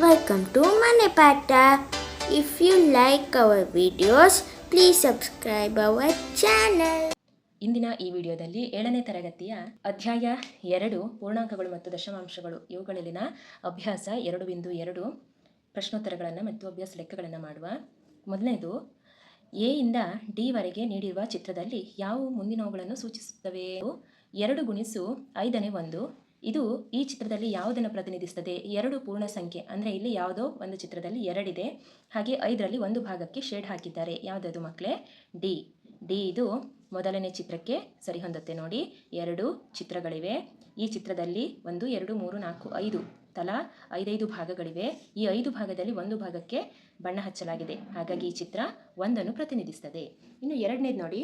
Welcome to Mane Pata. If you like our videos, please subscribe our channel. ಇಂದಿನ ಈ ವಿಡಿಯೋದಲ್ಲಿ ಏಳನೇ ತರಗತಿಯ ಅಧ್ಯಾಯ ಎರಡು ಪೂರ್ಣಾಂಕಗಳು ಮತ್ತು ದಶಮಾಂಶಗಳು ಇವುಗಳಲ್ಲಿನ ಅಭ್ಯಾಸ ಎರಡು ಬಿಂದು ಎರಡು ಪ್ರಶ್ನೋತ್ತರಗಳನ್ನು ಮತ್ತು ಅಭ್ಯಾಸ ಲೆಕ್ಕಗಳನ್ನು ಮಾಡುವ ಮೊದಲನೇದು ಎ ಇಂದ ಡಿ ವರೆಗೆ ನೀಡಿರುವ ಚಿತ್ರದಲ್ಲಿ ಯಾವ ಮುಂದಿನವುಗಳನ್ನು ಸೂಚಿಸುತ್ತವೆ ಎರಡು ಗುಣಿಸು ಐದನೇ ಒಂದು ಇದು ಈ ಚಿತ್ರದಲ್ಲಿ ಯಾವುದನ್ನು ಪ್ರತಿನಿಧಿಸುತ್ತದೆ? ಎರಡು ಪೂರ್ಣ ಸಂಖ್ಯೆ, ಅಂದರೆ ಇಲ್ಲಿ ಯಾವುದೋ ಒಂದು ಚಿತ್ರದಲ್ಲಿ ಎರಡಿದೆ. ಹಾಗೆ ಐದರಲ್ಲಿ ಒಂದು ಭಾಗಕ್ಕೆ ಶೇಡ್ ಹಾಕಿದ್ದಾರೆ. ಯಾವುದದು ಮಕ್ಕಳೇ ಡಿ ಡಿ ಇದು ಮೊದಲನೇ ಚಿತ್ರಕ್ಕೆ ಸರಿ ಹೊಂದುತ್ತೆ ನೋಡಿ. ಎರಡು ಚಿತ್ರಗಳಿವೆ. ಈ ಚಿತ್ರದಲ್ಲಿ ಒಂದು, ಎರಡು, ಮೂರು, ನಾಲ್ಕು, ಐದು ತಲಾ ಐದೈದು ಭಾಗಗಳಿವೆ. ಈ ಐದು ಭಾಗದಲ್ಲಿ ಒಂದು ಭಾಗಕ್ಕೆ ಬಣ್ಣ ಹಚ್ಚಲಾಗಿದೆ. ಹಾಗಾಗಿ ಈ ಚಿತ್ರ ಒಂದನ್ನು ಪ್ರತಿನಿಧಿಸ್ತದೆ ಇನ್ನು ಎರಡನೇದು ನೋಡಿ.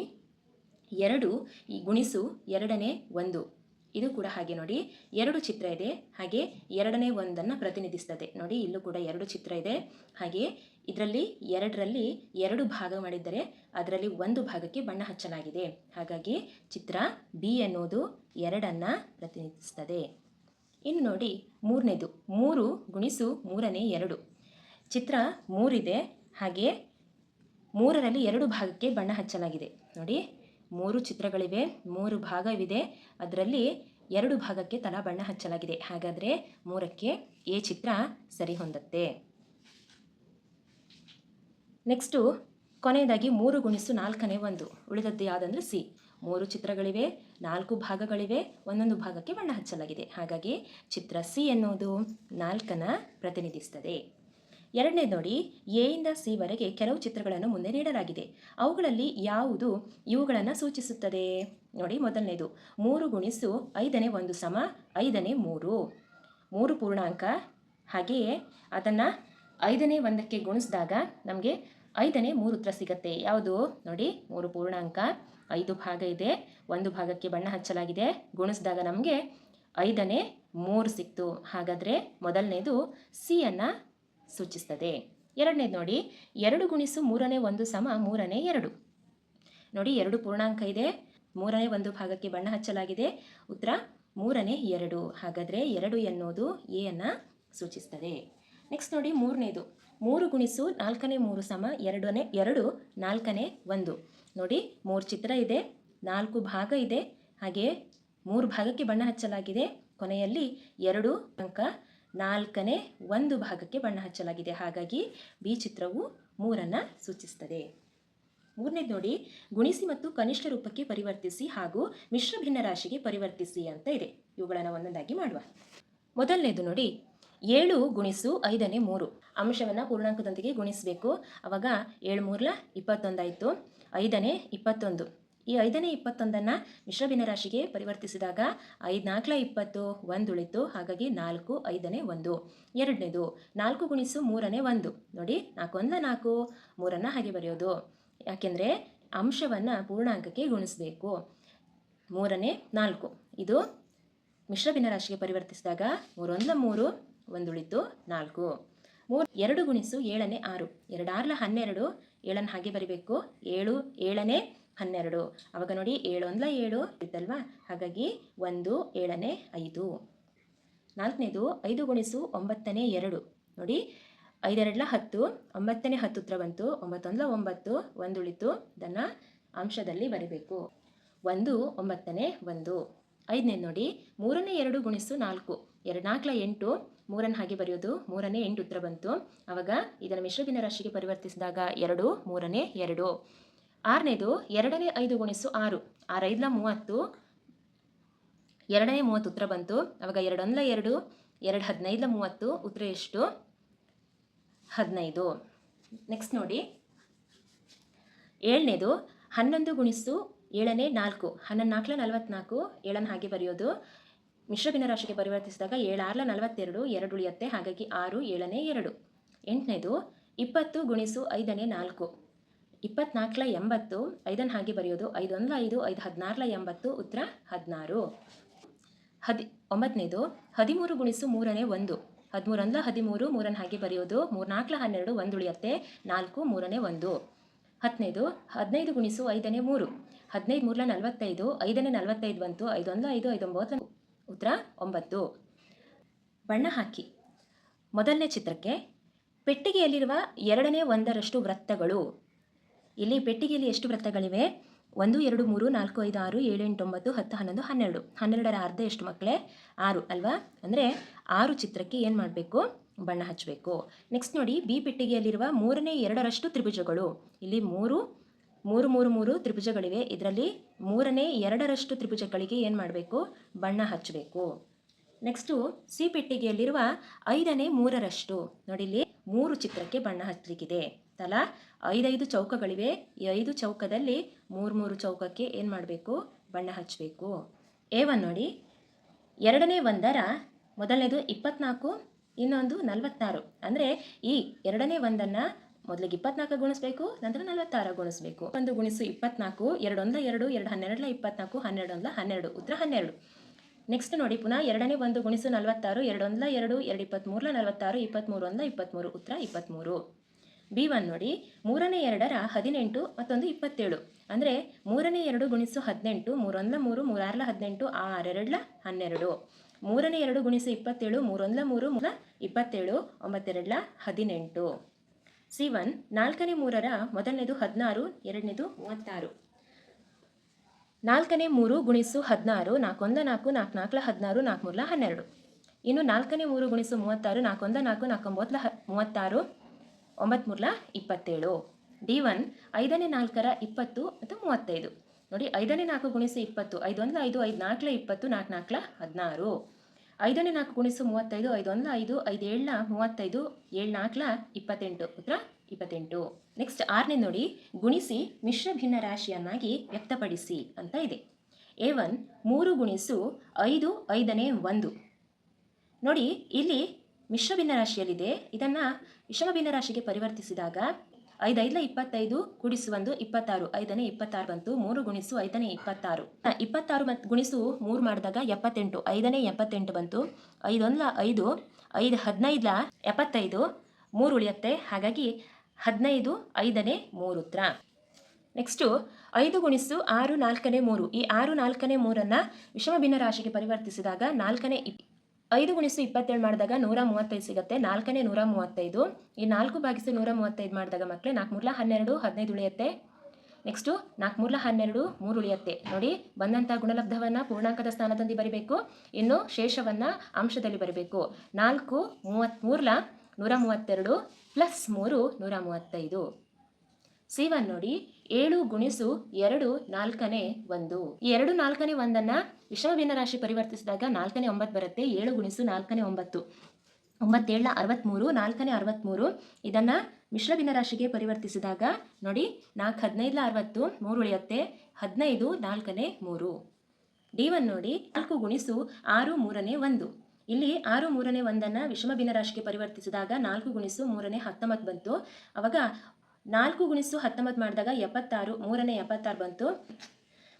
ಎರಡು ಈ ಗುಣಿಸು ಎರಡನೇ ಒಂದು. ಇದು ಕೂಡ ಹಾಗೆ ನೋಡಿ, ಎರಡು ಚಿತ್ರ ಇದೆ. ಹಾಗೆ ಎರಡನೇ ಒಂದನ್ನು ಪ್ರತಿನಿಧಿಸ್ತದೆ. ನೋಡಿ, ಇಲ್ಲೂ ಕೂಡ ಎರಡು ಚಿತ್ರ ಇದೆ. ಹಾಗೆ ಇದರಲ್ಲಿ ಎರಡರಲ್ಲಿ ಎರಡು ಭಾಗ ಮಾಡಿದ್ದರೆ ಅದರಲ್ಲಿ ಒಂದು ಭಾಗಕ್ಕೆ ಬಣ್ಣ ಹಚ್ಚಲಾಗಿದೆ. ಹಾಗಾಗಿ ಚಿತ್ರ ಬಿ ಅನ್ನೋದು ಎರಡನ್ನು ಪ್ರತಿನಿಧಿಸ್ತದೆ. ಇನ್ನು ನೋಡಿ, ಮೂರನೇದು. ಮೂರು ಗುಣಿಸು ಮೂರನೇ ಎರಡು. ಚಿತ್ರ ಮೂರಿದೆ. ಹಾಗೆ ಮೂರರಲ್ಲಿ ಎರಡು ಭಾಗಕ್ಕೆ ಬಣ್ಣ ಹಚ್ಚಲಾಗಿದೆ. ನೋಡಿ ಮೂರು ಚಿತ್ರಗಳಿವೆ, ಮೂರು ಭಾಗವಿದೆ. ಅದರಲ್ಲಿ ಎರಡು ಭಾಗಕ್ಕೆ ತಲಾ ಬಣ್ಣ ಹಚ್ಚಲಾಗಿದೆ. ಹಾಗಾದರೆ ಮೂರಕ್ಕೆ ಎ ಚಿತ್ರ ಸರಿ ಹೊಂದತ್ತೆ. ನೆಕ್ಸ್ಟು ಕೊನೆಯದಾಗಿ ಮೂರು ಗುಣಿಸು ನಾಲ್ಕನೇ ಒಂದು. ಉಳಿದದ್ದು ಯಾವುದಂದ್ರೆ ಸಿ. ಮೂರು ಚಿತ್ರಗಳಿವೆ, ನಾಲ್ಕು ಭಾಗಗಳಿವೆ, ಒಂದೊಂದು ಭಾಗಕ್ಕೆ ಬಣ್ಣ ಹಚ್ಚಲಾಗಿದೆ. ಹಾಗಾಗಿ ಚಿತ್ರ ಸಿ ಎನ್ನುವುದು ನಾಲ್ಕನ ಪ್ರತಿನಿಧಿಸ್ತದೆ. ಎರಡನೇದು ನೋಡಿ, ಎ ಇಂದ ಸಿ ವರೆಗೆ ಕೆಲವು ಚಿತ್ರಗಳನ್ನು ಮುಂದೆ ನೀಡಲಾಗಿದೆ. ಅವುಗಳಲ್ಲಿ ಯಾವುದು ಇವುಗಳನ್ನು ಸೂಚಿಸುತ್ತದೆ? ನೋಡಿ, ಮೊದಲನೇದು, ಮೂರು ಗುಣಿಸು ಐದನೇ ಒಂದು ಸಮ ಐದನೇ ಮೂರು. ಮೂರು ಪೂರ್ಣಾಂಕ, ಹಾಗೆಯೇ ಅದನ್ನು ಐದನೇ ಒಂದಕ್ಕೆ ಗುಣಿಸಿದಾಗ ನಮಗೆ ಐದನೇ ಮೂರು ಉತ್ತರ ಸಿಗತ್ತೆ. ಯಾವುದು? ನೋಡಿ, ಮೂರು ಪೂರ್ಣಾಂಕ, ಐದು ಭಾಗ ಇದೆ, ಒಂದು ಭಾಗಕ್ಕೆ ಬಣ್ಣ ಹಚ್ಚಲಾಗಿದೆ, ಗುಣಿಸಿದಾಗ ನಮಗೆ ಐದನೇ ಮೂರು ಸಿಕ್ತು. ಹಾಗಾದರೆ ಮೊದಲನೇದು ಸಿಯನ್ನು ಸೂಚಿಸ್ತದೆ ಎರಡನೇದು ನೋಡಿ, ಎರಡು ಗುಣಿಸು ಮೂರನೇ ಒಂದು ಸಮ ಮೂರನೇ ಎರಡು. ನೋಡಿ, ಎರಡು ಪೂರ್ಣಾಂಕ ಇದೆ. ಮೂರನೇ ಒಂದು ಭಾಗಕ್ಕೆ ಬಣ್ಣ ಹಚ್ಚಲಾಗಿದೆ. ಉತ್ತರ, ಮೂರನೇ ಎರಡು. ಹಾಗಾದರೆ ಎರಡು ಎನ್ನುವುದು ಎ ಅನ್ನು ಸೂಚಿಸ್ತದೆ ನೆಕ್ಸ್ಟ್ ನೋಡಿ, ಮೂರನೇದು. ಮೂರು ಗುಣಿಸು ನಾಲ್ಕನೇ ಮೂರು ಸಮ ಎರಡನೇ, ಎರಡು, ನಾಲ್ಕನೇ ಒಂದು. ನೋಡಿ, ಮೂರು ಚಿತ್ರ ಇದೆ, ನಾಲ್ಕು ಭಾಗ ಇದೆ. ಹಾಗೆ ಮೂರು ಭಾಗಕ್ಕೆ ಬಣ್ಣ ಹಚ್ಚಲಾಗಿದೆ. ಕೊನೆಯಲ್ಲಿ ಎರಡು ಅಂಕ ನಾಲ್ಕನೇ ಒಂದು ಭಾಗಕ್ಕೆ ಬಣ್ಣ ಹಚ್ಚಲಾಗಿದೆ. ಹಾಗಾಗಿ ಬಿ ಚಿತ್ರವು ಮೂರನ್ನು ಸೂಚಿಸ್ತದೆ ಮೂರನೇದು ನೋಡಿ, ಗುಣಿಸಿ ಮತ್ತು ಕನಿಷ್ಠ ರೂಪಕ್ಕೆ ಪರಿವರ್ತಿಸಿ ಹಾಗೂ ಮಿಶ್ರ ಭಿನ್ನ ರಾಶಿಗೆ ಪರಿವರ್ತಿಸಿ ಅಂತ ಇದೆ. ಇವುಗಳನ್ನು ಒಂದೊಂದಾಗಿ ಮಾಡುವ. ಮೊದಲನೇದು ನೋಡಿ, ಏಳು ಗುಣಿಸು ಐದನೇ ಮೂರು. ಅಂಶವನ್ನು ಪೂರ್ಣಾಂಕದೊಂದಿಗೆ ಗುಣಿಸಬೇಕು. ಅವಾಗ ಏಳು ಮೂರಲ ಇಪ್ಪತ್ತೊಂದಾಯಿತು. ಐದನೇ ಇಪ್ಪತ್ತೊಂದು. ಈ ಐದನೇ ಇಪ್ಪತ್ತೊಂದನ್ನು ಮಿಶ್ರ ರಾಶಿಗೆ ಪರಿವರ್ತಿಸಿದಾಗ ಐದು ನಾಲ್ಕಲ ಇಪ್ಪತ್ತು ಒಂದು ಉಳಿತು ಹಾಗಾಗಿ ನಾಲ್ಕು, ಐದನೇ ಒಂದು. ಎರಡನೇದು, ನಾಲ್ಕು ಗುಣಿಸು ಮೂರನೇ ಒಂದು. ನೋಡಿ ನಾಲ್ಕು ಒಂದ ನಾಲ್ಕು, ಮೂರನ್ನು ಹಾಗೆ ಬರೆಯೋದು. ಯಾಕೆಂದರೆ ಅಂಶವನ್ನು ಪೂರ್ಣಾಂಕಕ್ಕೆ ಗುಣಿಸಬೇಕು. ಮೂರನೇ ನಾಲ್ಕು. ಇದು ಮಿಶ್ರ ಭಿನ್ನರಾಶಿಗೆ ಪರಿವರ್ತಿಸಿದಾಗ ಮೂರೊಂದ ಮೂರು ಒಂದು ಉಳಿತು ನಾಲ್ಕು. ಮೂರು, ಎರಡು ಗುಣಿಸು ಏಳನೇ ಆರು. ಎರಡಾರ್ಲ ಹನ್ನೆರಡು, ಏಳನ್ನು ಹಾಗೆ ಬರಿಬೇಕು. ಏಳು, ಏಳನೇ ಹನ್ನೆರಡು. ಅವಾಗ ನೋಡಿ ಏಳು ಒಂದ್ಲ ಏಳು ಇತ್ತಲ್ವಾ? ಹಾಗಾಗಿ ಒಂದು, ಏಳನೇ, ಐದು. ನಾಲ್ಕನೇದು, ಐದು ಗುಣಿಸು ಒಂಬತ್ತನೇ ಎರಡು. ನೋಡಿ, ಐದೆರಡ್ಲ ಹತ್ತು, ಒಂಬತ್ತನೇ ಹತ್ತು ಉತ್ತರ ಬಂತು, ಒಂಬತ್ತೊಂದ್ಲ ಒಂಬತ್ತು ಒಂದು ಉಳಿತು ಅದನ್ನು ಅಂಶದಲ್ಲಿ ಬರೀಬೇಕು. ಒಂದು, ಒಂಬತ್ತನೇ, ಒಂದು. ಐದನೇದು ನೋಡಿ, ಮೂರನೇ ಎರಡು ಗುಣಿಸು ನಾಲ್ಕು. ಎರಡು ನಾಲ್ಕಲ ಎಂಟು ಮೂರನ್ನು ಹಾಗೆ ಬರೆಯೋದು, ಮೂರನೇ ಎಂಟು ಉತ್ತರ ಬಂತು. ಆವಾಗ ಇದನ್ನು ಮಿಶ್ರ ರಾಶಿಗೆ ಪರಿವರ್ತಿಸಿದಾಗ ಎರಡು, ಮೂರನೇ ಎರಡು. ಆರನೇದು ಎರಡನೇ ಐದು ಗುಣಿಸು ಆರು. ಆರೈದ್ಲ ಮೂವತ್ತು, ಎರಡನೇ ಮೂವತ್ತು ಉತ್ತರ ಬಂತು. ಅವಾಗ ಎರಡೊಂದ್ಲ ಎರಡು ಎರಡು ಹದಿನೈದ್ಲ ಮೂವತ್ತು, ಉತ್ತರ ಎಷ್ಟು? ಹದಿನೈದು. ನೆಕ್ಸ್ಟ್ ನೋಡಿ. ಏಳನೇದು ಹನ್ನೊಂದು ಗುಣಿಸು ಏಳನೇ ನಾಲ್ಕು. ಹನ್ನೊಂದು ನಾಲ್ಕಲ ನಲವತ್ನಾಲ್ಕು, ಏಳನ್ನು ಹಾಗೆ ಬರೆಯೋದು. ಮಿಶ್ರ ಭಿನ್ನರಾಶಿಗೆ ಪರಿವರ್ತಿಸಿದಾಗ ಏಳಾರ್ಲ ನಲವತ್ತೆರಡು, ಎರಡು ಉಳಿಯುತ್ತೆ, ಹಾಗಾಗಿ ಆರು, ಏಳನೇ ಎರಡು. ಎಂಟನೇದು ಇಪ್ಪತ್ತು ಗುಣಿಸು ಐದನೇ ನಾಲ್ಕು. ಇಪ್ಪತ್ನಾಲ್ಕಲ ಎಂಬತ್ತು ಐದನ್ನು ಹಾಗೆ ಬರೆಯೋದು. ಐದೊಂದು ಐದು ಐದು ಹದಿನಾರಲ ಎಂಬತ್ತು, ಉತ್ತರ ಹದಿನಾರು. ಹದಿ ಒಂಬತ್ತನೇದು ಹದಿಮೂರು ಗುಣಿಸು ಮೂರನೇ ಒಂದು. ಹದಿಮೂರೊಂದಲ ಹದಿಮೂರು ಮೂರನ್ನು ಹಾಗೆ ಬರೆಯೋದು. ಮೂರ್ನಾಲ್ಕಲ ಹನ್ನೆರಡು ಒಂದು ಉಳಿಯತ್ತೆ ನಾಲ್ಕು, ಮೂರನೇ ಒಂದು. ಹತ್ತನೇದು ಹದಿನೈದು ಗುಣಿಸು ಐದನೇ ಮೂರು. ಹದಿನೈದು ಮೂರಲ ನಲವತ್ತೈದು, ಐದನೇ ನಲವತ್ತೈದು ಬಂತು. ಐದೊಂದು ಐದು ಐದೊಂಬತ್ತು ಉತ್ತರ ಒಂಬತ್ತು. ಬಣ್ಣ ಹಾಕಿ. ಮೊದಲನೇ ಚಿತ್ರಕ್ಕೆ, ಪೆಟ್ಟಿಗೆಯಲ್ಲಿರುವ ಎರಡನೇ ಒಂದರಷ್ಟು ವೃತ್ತಗಳು. ಇಲ್ಲಿ ಪೆಟ್ಟಿಗೆಯಲ್ಲಿ ಎಷ್ಟು ವೃತ್ತಗಳಿವೆ ಒಂದು, ಎರಡು, ಮೂರು, ನಾಲ್ಕು, ಐದು, ಆರು, ಏಳು, ಎಂಟು, ಒಂಬತ್ತು, ಹತ್ತು, ಹನ್ನೊಂದು, ಹನ್ನೆರಡು. ಹನ್ನೆರಡರ ಅರ್ಧ ಎಷ್ಟು ಮಕ್ಕಳೇ ಆರು, ಅಲ್ವಾ? ಅಂದರೆ ಆರು ಚಿತ್ರಕ್ಕೆ ಏನು ಮಾಡಬೇಕು? ಬಣ್ಣ ಹಚ್ಚಬೇಕು ನೆಕ್ಸ್ಟ್ ನೋಡಿ, ಬಿ ಪೆಟ್ಟಿಗೆಯಲ್ಲಿರುವ ಮೂರನೇ, ಎರಡರಷ್ಟು ತ್ರಿಭುಜಗಳು. ಇಲ್ಲಿ ಮೂರು ಮೂರು ಮೂರು ಮೂರು ತ್ರಿಭುಜಗಳಿವೆ. ಇದರಲ್ಲಿ ಮೂರನೇ, ಎರಡರಷ್ಟು ತ್ರಿಭುಜಗಳಿಗೆ ಏನು ಮಾಡಬೇಕು? ಬಣ್ಣ ಹಚ್ಚಬೇಕು ನೆಕ್ಸ್ಟು ಸಿ ಪೆಟ್ಟಿಗೆಯಲ್ಲಿರುವ ಐದನೇ, ಮೂರರಷ್ಟು. ನೋಡಿ ಇಲ್ಲಿ ಮೂರು ಚಿತ್ರಕ್ಕೆ ಬಣ್ಣ ಹಚ್ಚಲಿಕ್ಕಿದೆ ತಲಾ ಐದೈದು ಚೌಕಗಳಿವೆ. ಈ ಐದು ಚೌಕದಲ್ಲಿ ಮೂರು ಮೂರು ಚೌಕಕ್ಕೆ ಏನು ಮಾಡಬೇಕು? ಬಣ್ಣ ಹಚ್ಚಬೇಕು ಒನ್ ನೋಡಿ. ಎರಡನೇ ಒಂದರ ಮೊದಲನೇದು ಇಪ್ಪತ್ನಾಲ್ಕು, ಇನ್ನೊಂದು ನಲವತ್ತಾರು. ಅಂದರೆ ಈ ಎರಡನೇ ಒಂದನ್ನು ಮೊದಲಿಗೆ ಇಪ್ಪತ್ನಾಲ್ಕು ಗುಣಿಸ್ಬೇಕು, ನಂತರ ನಲವತ್ತಾರು ಗುಣಿಸ್ಬೇಕು. ಒಂದು ಗುಣಿಸು ಇಪ್ಪತ್ನಾಲ್ಕು ಎರಡೊಂದ ಎರಡು ಎರಡು ಹನ್ನೆರಡಲ ಇಪ್ಪತ್ನಾಲ್ಕು ಹನ್ನೆರಡೊಂದ ಹನ್ನೆರಡು, ಉತ್ತರ ಹನ್ನೆರಡು. ನೆಕ್ಸ್ಟ್ ನೋಡಿ, ಪುನಃ ಎರಡನೇ ಒಂದು ಗುಣಿಸು ನಲವತ್ತಾರು, ಎರಡೊಂದಲ ಎರಡು ಎರಡು ಇಪ್ಪತ್ತ್ಮೂರಲ ನಲವತ್ತಾರು ಇಪ್ಪತ್ತ್ಮೂರು ಒಂದ ಇಪ್ಪತ್ತ್ಮೂರು ಉತ್ತರ ಇಪ್ಪತ್ತ್ಮೂರು ಬಿ ಒನ್ ನೋಡಿ, ಮೂರನೇ ಎರಡರ ಹದಿನೆಂಟು, ಮತ್ತೊಂದು ಇಪ್ಪತ್ತೇಳು. ಅಂದರೆ ಮೂರನೇ ಎರಡು ಗುಣಿಸು ಹದಿನೆಂಟು, ಮೂರೊಂದಲ ಮೂರು, ಮೂರಾರ್ಲ ಹದಿನೆಂಟು, ಆರೆರಡ್ಲ ಹನ್ನೆರಡು. ಮೂರನೇ ಎರಡು ಗುಣಿಸು ಇಪ್ಪತ್ತೇಳು, ಮೂರೊಂದಲ ಮೂರು ಮೂಲ ಇಪ್ಪತ್ತೇಳು, ಒಂಬತ್ತೆರಡ್ಲ ಹದಿನೆಂಟು. ಸಿ ಒನ್ ನಾಲ್ಕನೇ ಮೂರರ ಮೊದಲನೇದು ಹದಿನಾರು, ಎರಡನೇದು ಮೂವತ್ತಾರು. ನಾಲ್ಕನೇ ಮೂರು ಗುಣಿಸು ಹದಿನಾರು, ನಾಲ್ಕೊಂದ ನಾಲ್ಕು ನಾಲ್ಕು ನಾಲ್ಕಲ ಹದಿನಾರು, ನಾಲ್ಕು ಮೂರಲ ಹನ್ನೆರಡು. ಇನ್ನು ನಾಲ್ಕನೇ ಮೂರು ಗುಣಿಸು ಮೂವತ್ತಾರು, ನಾಲ್ಕೊಂದ ನಾಲ್ಕು ನಾಲ್ಕೊಂಬತ್ತಲ ಹ, ಮೂವತ್ತಾರು, ಒಂಬತ್ತು ಮೂರ್ಲ ಇಪ್ಪತ್ತೇಳು. ಡಿ ಒನ್, ಐದನೇ ನಾಲ್ಕರ ಇಪ್ಪತ್ತು ಮತ್ತು ಮೂವತ್ತೈದು. ನೋಡಿ, ಐದನೇ ನಾಲ್ಕು ಗುಣಿಸು ಇಪ್ಪತ್ತು, ಐದೊಂದಲ ಐದು ಐದು ನಾಲ್ಕಲ ಇಪ್ಪತ್ತು, ನಾಲ್ಕು ನಾಲ್ಕಲ ಹದಿನಾರು. ಐದನೇ ನಾಲ್ಕು ಗುಣಿಸು ಮೂವತ್ತೈದು, ಐದೊಂದಲ ಐದು ಐದು ಏಳನ ಮೂವತ್ತೈದು, ಏಳು ನಾಲ್ಕಲ ಇಪ್ಪತ್ತೆಂಟು. ಉತ್ತರ ಇಪ್ಪತ್ತೆಂಟು. ನೆಕ್ಸ್ಟ್ ಆರನೇ ನೋಡಿ, ಗುಣಿಸಿ ಮಿಶ್ರ ಭಿನ್ನ ರಾಶಿಯನ್ನಾಗಿ ವ್ಯಕ್ತಪಡಿಸಿ ಅಂತ ಇದೆ. ಎ ಒನ್ ಮೂರು ಗುಣಿಸು ಐದು, ಐದನೇ ಒಂದು. ನೋಡಿ, ಇಲ್ಲಿ ಮಿಶ್ರ ಭಿನ್ನ ರಾಶಿಯಲ್ಲಿದೆ ಇದನ್ನು ವಿಷಮ ಭಿನ್ನ ರಾಶಿಗೆ ಪರಿವರ್ತಿಸಿದಾಗ ಐದು ಇಪ್ಪತ್ತೈದು ಗುಣಿಸು ಒಂದು, ಇಪ್ಪತ್ತಾರು. ಐದನೇ ಇಪ್ಪತ್ತಾರು ಬಂತು, ಮೂರು ಗುಣಿಸು ಐದನೇ ಇಪ್ಪತ್ತಾರು. ಇಪ್ಪತ್ತಾರು ಮತ್ತು ಗುಣಿಸು ಮೂರು ಮಾಡಿದಾಗ ಎಪ್ಪತ್ತೆಂಟು. ಐದನೇ ಎಪ್ಪತ್ತೆಂಟು ಬಂತು, ಐದೊಂದಲ ಐದು ಐದು ಹದಿನೈದಲ ಎಪ್ಪತ್ತೈದು, ಮೂರು ಉಳಿಯುತ್ತೆ. ಹಾಗಾಗಿ ಹದಿನೈದು, ಐದನೇ, ಮೂರು ಉತ್ತರ ನೆಕ್ಸ್ಟು ಐದು ಗುಣಿಸು ಆರು, ನಾಲ್ಕನೇ, ಮೂರು. ಈ ಆರು, ನಾಲ್ಕನೇ, ಮೂರನ್ನು ವಿಷಮ ಭಿನ್ನರಾಶಿಗೆ ಪರಿವರ್ತಿಸಿದಾಗ ನಾಲ್ಕನೇ ಇಪ್ ಐದು ಗುಣಿಸು ಇಪ್ಪತ್ತೇಳು ಮಾಡಿದಾಗ ನೂರ ಮೂವತ್ತೈದು ಸಿಗುತ್ತೆ. ನಾಲ್ಕನೇ ನೂರ ಮೂವತ್ತೈದು. ಈ ನಾಲ್ಕು ಭಾಗಿಸು ನೂರ ಮೂವತ್ತೈದು ಮಾಡಿದಾಗ ಮಕ್ಕಳೇ ನಾಲ್ಕು ಮೂರ್ಲ ಹನ್ನೆರಡು, ಹದಿನೈದು ಉಳಿಯುತ್ತೆ. ನೆಕ್ಸ್ಟು ನಾಲ್ಕು ಮೂರ್ಲ ಹನ್ನೆರಡು, ಮೂರು ಉಳಿಯುತ್ತೆ. ನೋಡಿ ಬಂದಂಥ ಗುಣಲಬ್ಧವನ್ನು ಪೂರ್ಣಾಂಕದ ಸ್ಥಾನದಲ್ಲಿ ಬರೀಬೇಕು. ಇನ್ನು ಶೇಷವನ್ನು ಅಂಶದಲ್ಲಿ ಬರಬೇಕು. ನಾಲ್ಕು ಮೂವತ್ತ್ಮೂರ್ಲ ನೂರ ಮೂವತ್ತೆರಡು ಪ್ಲಸ್ ಮೂರು ನೂರ ಮೂವತ್ತೈದು. ಸಿ ಒನ್ ನೋಡಿ, ಏಳು ಗುಣಿಸು ಎರಡು ನಾಲ್ಕನೇ ಒಂದು. ಈ ಎರಡು ನಾಲ್ಕನೇ ಒಂದನ್ನ ವಿಷಮ ರಾಶಿ ಪರಿವರ್ತಿಸಿದಾಗ ನಾಲ್ಕನೇ ಒಂಬತ್ತು ಬರುತ್ತೆ, ಏಳು ಗುಣಿಸು ನಾಲ್ಕನೇ ಒಂಬತ್ತು. ಒಂಬತ್ತೇಳ ಅರವತ್ತ್ಮೂರು ನಾಲ್ಕನೇ ಅರವತ್ತ್ಮೂರು ಇದನ್ನು ಮಿಶ್ರ ಭಿನ್ನ ರಾಶಿಗೆ ಪರಿವರ್ತಿಸಿದಾಗ ನೋಡಿ, ನಾಲ್ಕು ಹದಿನೈದಲ ಅರವತ್ತು, ಮೂರು ಉಳಿಯುತ್ತೆ, ಹದಿನೈದು ನಾಲ್ಕನೇ ಮೂರು. ಡಿ ಒನ್ ನೋಡಿ, ನಾಲ್ಕು ಗುಣಿಸು ಆರು ಮೂರನೇ ಒಂದು. ಇಲ್ಲಿ ಆರು ಮೂರನೇ ಒಂದನ್ನು ವಿಷಮ ಭಿನ್ನರಾಶಿಗೆ ಪರಿವರ್ತಿಸಿದಾಗ ನಾಲ್ಕು ಗುಣಿಸು ಮೂರನೇ ಹತ್ತೊಂಬತ್ತು ಬಂತು. ಅವಾಗ ನಾಲ್ಕು ಗುಣಿಸು ಹತ್ತೊಂಬತ್ತು ಮಾಡಿದಾಗ ಎಪ್ಪತ್ತಾರು, ಮೂರನೇ ಎಪ್ಪತ್ತಾರು ಬಂತು.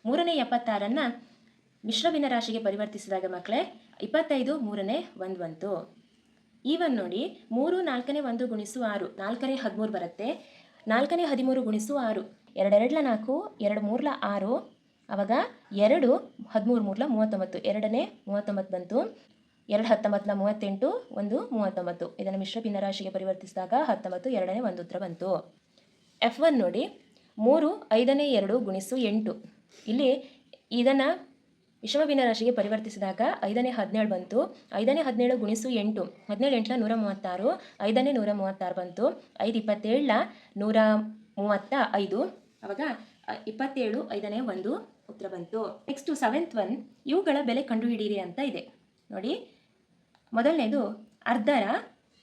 ಮೂರನೇ ಎಪ್ಪತ್ತಾರನ್ನು ಮಿಶ್ರ ಭಿನ್ನ ರಾಶಿಗೆ ಪರಿವರ್ತಿಸಿದಾಗ ಮಕ್ಕಳೇ, ಇಪ್ಪತ್ತೈದು, ಮೂರನೇ ಒಂದು ಬಂತು. ಈವನ್ ನೋಡಿ, ಮೂರು, ನಾಲ್ಕನೇ ಒಂದು ಗುಣಿಸು ಆರು, ನಾಲ್ಕನೇ ಹದಿಮೂರು ಬರುತ್ತೆ. ನಾಲ್ಕನೇ ಹದಿಮೂರು ಗುಣಿಸು ಆರು, ಎರಡೆರಡ್ಲ ನಾಲ್ಕು, ಎರಡು ಮೂರ್ಲ ಆರು, ಅವಾಗ ಎರಡು, ಹದಿಮೂರು ಮೂರ್ಲ ಮೂವತ್ತೊಂಬತ್ತು, ಎರಡನೇ ಮೂವತ್ತೊಂಬತ್ತು ಬಂತು. ಎರಡು ಹತ್ತೊಂಬತ್ತನ ಮೂವತ್ತೆಂಟು ಒಂದು ಮೂವತ್ತೊಂಬತ್ತು. ಇದನ್ನು ಮಿಶ್ರ ಭಿನ್ನರಾಶಿಗೆ ಪರಿವರ್ತಿಸಿದಾಗ ಹತ್ತೊಂಬತ್ತು, ಎರಡನೇ ಒಂದು ಉತ್ತರ ಬಂತು. ಎಫ್ ಒನ್ ನೋಡಿ, ಮೂರು, ಐದನೇ, ಎರಡು ಗುಣಿಸು ಎಂಟು. ಇಲ್ಲಿ ಇದನ್ನು ವಿಷಮ ಭಿನ್ನರಾಶಿಗೆ ಪರಿವರ್ತಿಸಿದಾಗ ಐದನೇ, ಹದಿನೇಳು ಬಂತು. ಐದನೇ, ಹದಿನೇಳು ಗುಣಿಸು ಎಂಟು. ಹದಿನೇಳು ಎಂಟ್ಲ ನೂರ ಮೂವತ್ತಾರು. ಐದನೇ, ನೂರ ಮೂವತ್ತಾರು ಬಂತು. ಐದು ಇಪ್ಪತ್ತೇಳನ ನೂರ ಮೂವತ್ತ ಐದು. ಅವಾಗ ಇಪ್ಪತ್ತೇಳು, ಐದನೇ ಒಂದು ಉತ್ತರ ಬಂತು. ನೆಕ್ಸ್ಟು ಸೆವೆಂತ್ ಒನ್ ಇವುಗಳ ಬೆಲೆ ಕಂಡುಹಿಡಿಯಿರಿ ಅಂತ ಇದೆ. ನೋಡಿ ಮೊದಲನೇದು ಅರ್ಧರ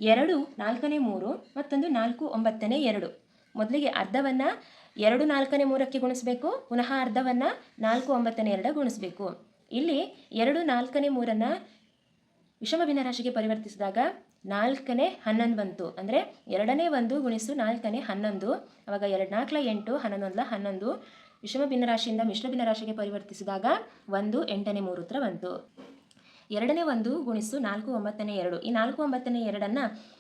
ಎರಡು, ನಾಲ್ಕನೇ ಮೂರು, ಮತ್ತೊಂದು ನಾಲ್ಕು, ಒಂಬತ್ತನೇ ಎರಡು. ಮೊದಲಿಗೆ ಅರ್ಧವನ್ನು ಎರಡು, ನಾಲ್ಕನೇ ಮೂರಕ್ಕೆ ಗುಣಿಸಬೇಕು, ಪುನಃ ಅರ್ಧವನ್ನು ನಾಲ್ಕು, ಒಂಬತ್ತನೇ ಎರಡ ಗುಣಿಸಬೇಕು. ಇಲ್ಲಿ ಎರಡು, ನಾಲ್ಕನೇ ಮೂರನ್ನು ವಿಷಮ ಭಿನ್ನರಾಶಿಗೆ ಪರಿವರ್ತಿಸಿದಾಗ ನಾಲ್ಕನೇ ಹನ್ನೊಂದು ಬಂತು. ಅಂದರೆ ಎರಡನೇ ಒಂದು ಗುಣಿಸು ನಾಲ್ಕನೇ ಹನ್ನೊಂದು. ಆವಾಗ ಎರಡು, ನಾಲ್ಕಲ ಎಂಟು, ಹನ್ನೊಂದಲ ಹನ್ನೊಂದು. ವಿಷಮ ಭಿನ್ನರಾಶಿಯಿಂದ ಮಿಶ್ರ ಭಿನ್ನರಾಶಿಗೆ ಪರಿವರ್ತಿಸಿದಾಗ ಒಂದು, ಎಂಟನೇ ಮೂರು ಉತ್ತರ ಬಂತು. ಎರಡನೇ ಒಂದು ಗುಣಿಸು ನಾಲ್ಕು ಒಂಬತ್ತನೇ ಎರಡು. ಈ ನಾಲ್ಕು ಒಂಬತ್ತನೇ ಎರಡನ್ನು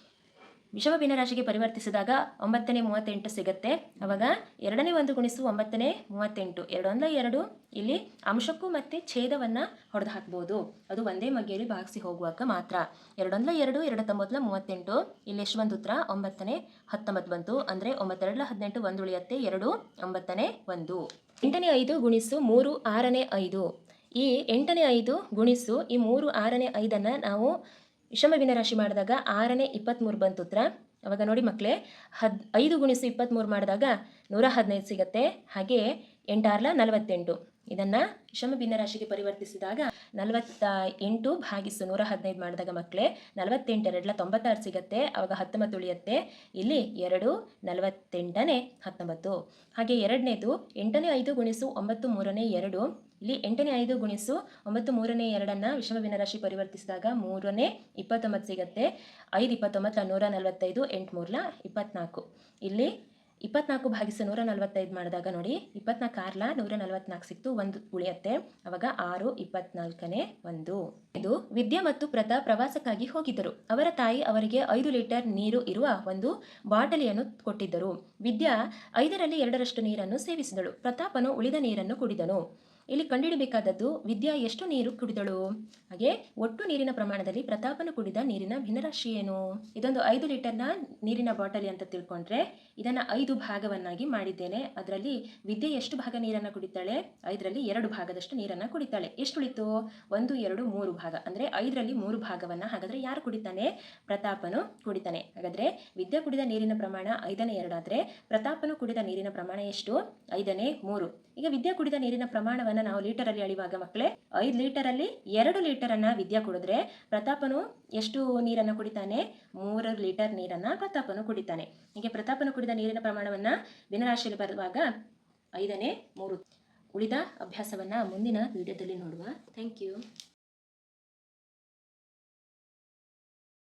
ವಿಷಮ ಭಿನ್ನರಾಶಿಗೆ ಪರಿವರ್ತಿಸಿದಾಗ ಒಂಬತ್ತನೇ ಮೂವತ್ತೆಂಟು ಸಿಗುತ್ತೆ. ಅವಾಗ ಎರಡನೇ ಒಂದು ಗುಣಿಸು ಒಂಬತ್ತನೇ ಮೂವತ್ತೆಂಟು. ಎರಡು ಒಂದಲ ಎರಡು. ಇಲ್ಲಿ ಅಂಶಕ್ಕೂ ಮತ್ತು ಛೇದವನ್ನು ಹೊಡೆದು ಹಾಕ್ಬೋದು ಅದು ಒಂದೇ ಮಗ್ಗೆಯಲ್ಲಿ ಭಾಗಿಸಿ ಹೋಗುವಾಗ ಮಾತ್ರ. ಎರಡೊಂದಲ ಎರಡು ಎರಡು ತೊಂಬತ್ತಲ ಮೂವತ್ತೆಂಟು. ಇಲ್ಲಿ ಎಷ್ಟು ಬಂದು ಉತ್ತರ? ಒಂಬತ್ತನೇ ಹತ್ತೊಂಬತ್ತು ಬಂತು. ಅಂದರೆ ಒಂಬತ್ತೆರಡಲ ಹದಿನೆಂಟು ಒಂದು ಉಳಿಯತ್ತೆ ಎರಡು, ಒಂಬತ್ತನೇ ಒಂದು. ಎಂಟನೇ ಐದು ಗುಣಿಸು ಮೂರು, ಆರನೇ ಐದು. ಈ ಎಂಟನೇ ಐದು ಗುಣಿಸು ಈ ಮೂರು ಆರನೇ ಐದನ್ನು ನಾವು ವಿಷಮ ಭಿನ್ನರಾಶಿ ಮಾಡಿದಾಗ ಆರನೇ ಇಪ್ಪತ್ತ್ಮೂರು ಬಂತು ಉತ್ತರ. ಅವಾಗ ನೋಡಿ ಮಕ್ಕಳೇ, ಹದ್ ಐದು ಗುಣಿಸು ಇಪ್ಪತ್ತ್ಮೂರು ಮಾಡಿದಾಗ ನೂರ ಹದಿನೈದು ಸಿಗುತ್ತೆ. ಹಾಗೆ ಎಂಟಾರ್ಲ ನಲವತ್ತೆಂಟು. ಇದನ್ನು ವಿಷಮ ಭಿನ್ನರಾಶಿಗೆ ಪರಿವರ್ತಿಸಿದಾಗ ನಲವತ್ತ ಎಂಟು ಭಾಗಿಸು ನೂರ ಹದಿನೈದು ಮಾಡಿದಾಗ ಮಕ್ಕಳೇ ನಲವತ್ತೆಂಟೆರಡ್ಲ ತೊಂಬತ್ತಾರು ಸಿಗುತ್ತೆ, ಅವಾಗ ಹತ್ತೊಂಬತ್ತು ಉಳಿಯುತ್ತೆ. ಇಲ್ಲಿ ಎರಡು, ನಲವತ್ತೆಂಟನೇ ಹತ್ತೊಂಬತ್ತು. ಹಾಗೆ ಎರಡನೇದು ಎಂಟನೇ ಐದು ಗುಣಿಸು ಒಂಬತ್ತು ಮೂರನೇ ಎರಡು. ಇಲ್ಲಿ ಎಂಟನೇ ಐದು ಗುಣಿಸು ಒಂಬತ್ತು ಮೂರನೇ ಎರಡನ್ನು ವಿಷಮ ಭಿನ್ನರಾಶಿ ಪರಿವರ್ತಿಸಿದಾಗ ಮೂರನೇ ಇಪ್ಪತ್ತೊಂಬತ್ತು ಸಿಗುತ್ತೆ. ಐದು ಇಪ್ಪತ್ತೊಂಬತ್ತು ನೂರ ನಲವತ್ತೈದು, ಎಂಟು ಮೂರಲ ಇಪ್ಪತ್ನಾಲ್ಕು. ಇಲ್ಲಿ ಇಪ್ಪತ್ನಾಲ್ಕು ಭಾಗಿಸು ನೂರ ನಲವತ್ತೈದು ಮಾಡಿದಾಗ ನೋಡಿ, ಇಪ್ಪತ್ನಾಲ್ಕು ಆರ್ಲ ನೂರ ನಲವತ್ನಾಲ್ಕು ಸಿಕ್ತು, ಒಂದು ಉಳಿಯತ್ತೆ. ಅವಾಗ ಆರು, ಇಪ್ಪತ್ನಾಲ್ಕನೇ ಒಂದು. ಇದು ವಿದ್ಯಾ ಮತ್ತು ಪ್ರತಾಪ್ ಪ್ರವಾಸಕ್ಕಾಗಿ ಹೋಗಿದ್ದರು. ಅವರ ತಾಯಿ ಅವರಿಗೆ ಐದು ಲೀಟರ್ ನೀರು ಇರುವ ಒಂದು ಬಾಟಲಿಯನ್ನು ಕೊಟ್ಟಿದ್ದರು. ವಿದ್ಯಾ ಐದರಲ್ಲಿ ಎರಡರಷ್ಟು ನೀರನ್ನು ಸೇವಿಸಿದಳು. ಪ್ರತಾಪನು ಉಳಿದ ನೀರನ್ನು ಕುಡಿದನು. ಇಲ್ಲಿ ಕಂಡುಹಿಡಬೇಕಾದದ್ದು ವಿದ್ಯಾ ಎಷ್ಟು ನೀರು ಕುಡಿದಳು? ಹಾಗೆ ಒಟ್ಟು ನೀರಿನ ಪ್ರಮಾಣದಲ್ಲಿ ಪ್ರತಾಪನು ಕುಡಿದ ನೀರಿನ ಭಿನ್ನರಾಶಿ ಏನು? ಇದೊಂದು ಐದು ಲೀಟರ್ನ ನೀರಿನ ಬಾಟಲಿ ಅಂತ ತಿಳ್ಕೊಂಡ್ರೆ ಇದನ್ನು ಐದು ಭಾಗವನ್ನಾಗಿ ಮಾಡಿದ್ದೇನೆ. ಅದರಲ್ಲಿ ವಿದ್ಯೆ ಎಷ್ಟು ಭಾಗ ನೀರನ್ನು ಕುಡಿತಾಳೆ? ಐದರಲ್ಲಿ ಎರಡು ಭಾಗದಷ್ಟು ನೀರನ್ನು ಕುಡಿತಾಳೆ. ಎಷ್ಟು ಉಳಿತು? ಒಂದು, ಎರಡು, ಮೂರು ಭಾಗ. ಅಂದರೆ ಐದರಲ್ಲಿ ಮೂರು ಭಾಗವನ್ನು ಹಾಗಾದರೆ ಯಾರು ಕುಡಿತಾನೆ? ಪ್ರತಾಪನು ಕುಡಿತಾನೆ. ಹಾಗಾದರೆ ವಿದ್ಯೆ ಕುಡಿದ ನೀರಿನ ಪ್ರಮಾಣ ಐದನೇ ಎರಡಾದರೆ ಪ್ರತಾಪನು ಕುಡಿದ ನೀರಿನ ಪ್ರಮಾಣ ಎಷ್ಟು? ಐದನೇ ಮೂರು. ಈಗ ವಿದ್ಯೆ ಕುಡಿದ ನೀರಿನ ಪ್ರಮಾಣವನ್ನು ನಾವು ಲೀಟರಲ್ಲಿ ಅಳಿವಾಗ ಮಕ್ಕಳೇ ಐದು ಲೀಟರಲ್ಲಿ ಎರಡು ಲೀಟರನ್ನು ವಿದ್ಯೆ ಕುಡಿದ್ರೆ ಪ್ರತಾಪನು ಎಷ್ಟು ನೀರನ್ನು ಕುಡಿತಾನೆ? ಮೂರು ಲೀಟರ್ ನೀರನ್ನು ಪ್ರತಾಪನು ಕುಡಿತಾನೆ. ಹೀಗೆ ಪ್ರತಾಪನು ಕುಡಿದ ನೀರಿನ ಪ್ರಮಾಣವನ್ನು ದಿನರಾಶಿಯಲ್ಲಿ ಬರುವಾಗ ಐದನೇ ಮೂರು ಉಳಿದ ಅಭ್ಯಾಸವನ್ನು ಮುಂದಿನ ವಿಡಿಯೋದಲ್ಲಿ ನೋಡುವ. Thank you